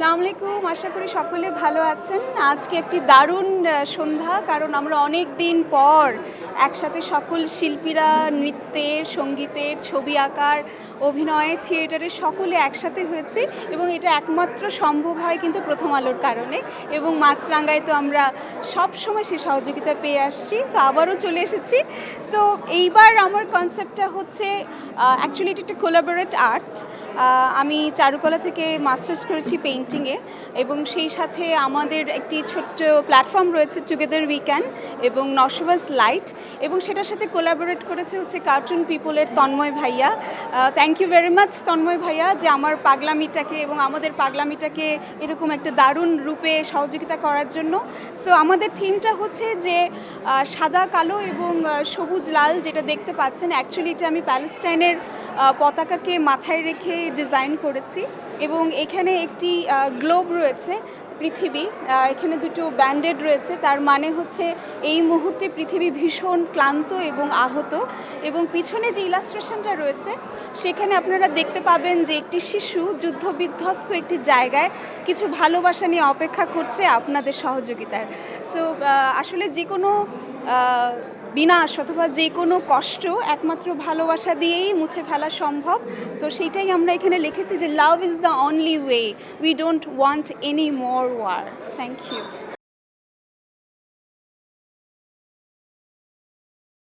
আসসালামু আলাইকুম। আশা করি সকলে ভালো আছেন। আজকে একটি দারুণ সন্ধ্যা, কারণ আমরা অনেক দিন পর একসাথে সকল শিল্পীরা, নৃত্যের, সঙ্গীতের, ছবি আঁকার, অভিনয়, থিয়েটারে সকলে একসাথে হয়েছে এবং এটা একমাত্র সম্ভব হয় কিন্তু প্রথম আলোর কারণে এবং মাছরাঙ্গায় তো আমরা সব সময় সেই সহযোগিতা পেয়ে আসছি, তো আবারও চলে এসেছি। সো এইবার আমার কনসেপ্টটা হচ্ছে অ্যাকচুয়ালি এটা একটা কোলাবোরেট আর্ট আমি চারুকলা থেকে মাস্টার্স করেছি পেইন্টিংয়ে এবং সেই সাথে আমাদের একটি ছোট্ট প্ল্যাটফর্ম রয়েছে টুগেদার উই ক্যান এবং নশবাস লাইট এবং সেটার সাথে কোলাবোরেট করেছে হচ্ছে কার্টুন পিপলের তন্ময় ভাইয়া। Thank you very much Tanmoy ভাইয়া যে আমার পাগলামিটাকে এবং আমাদের পাগলামিটাকে এরকম একটা দারুণ রূপে সহযোগিতা করার জন্য। সো আমাদের থিমটা হচ্ছে যে সাদা, কালো এবং সবুজ, লাল যেটা দেখতে পাচ্ছেন অ্যাকচুয়ালি এটা আমি প্যালেস্টাইনের পতাকাকে মাথায় রেখে ডিজাইন করেছি এবং এখানে একটি গ্লোব রয়েছে, পৃথিবী এখানে দুটো ব্যান্ডেড রয়েছে, তার মানে হচ্ছে এই মুহূর্তে পৃথিবী ভীষণ ক্লান্ত এবং আহত এবং পিছনে যে ইলাস্ট্রেশনটা রয়েছে, সেখানে আপনারা দেখতে পাবেন যে একটি শিশু যুদ্ধবিধ্বস্ত একটি জায়গায় কিছু ভালোবাসা নিয়ে অপেক্ষা করছে আপনাদের সহযোগিতার। সো আসলে যে কোনো বিনাশ অথবা যে কোনো কষ্ট একমাত্র ভালোবাসা দিয়েই মুছে ফেলা সম্ভব। সো সেইটাই আমরা এখানে লিখেছি যে love is the only way we don't want any more war thank you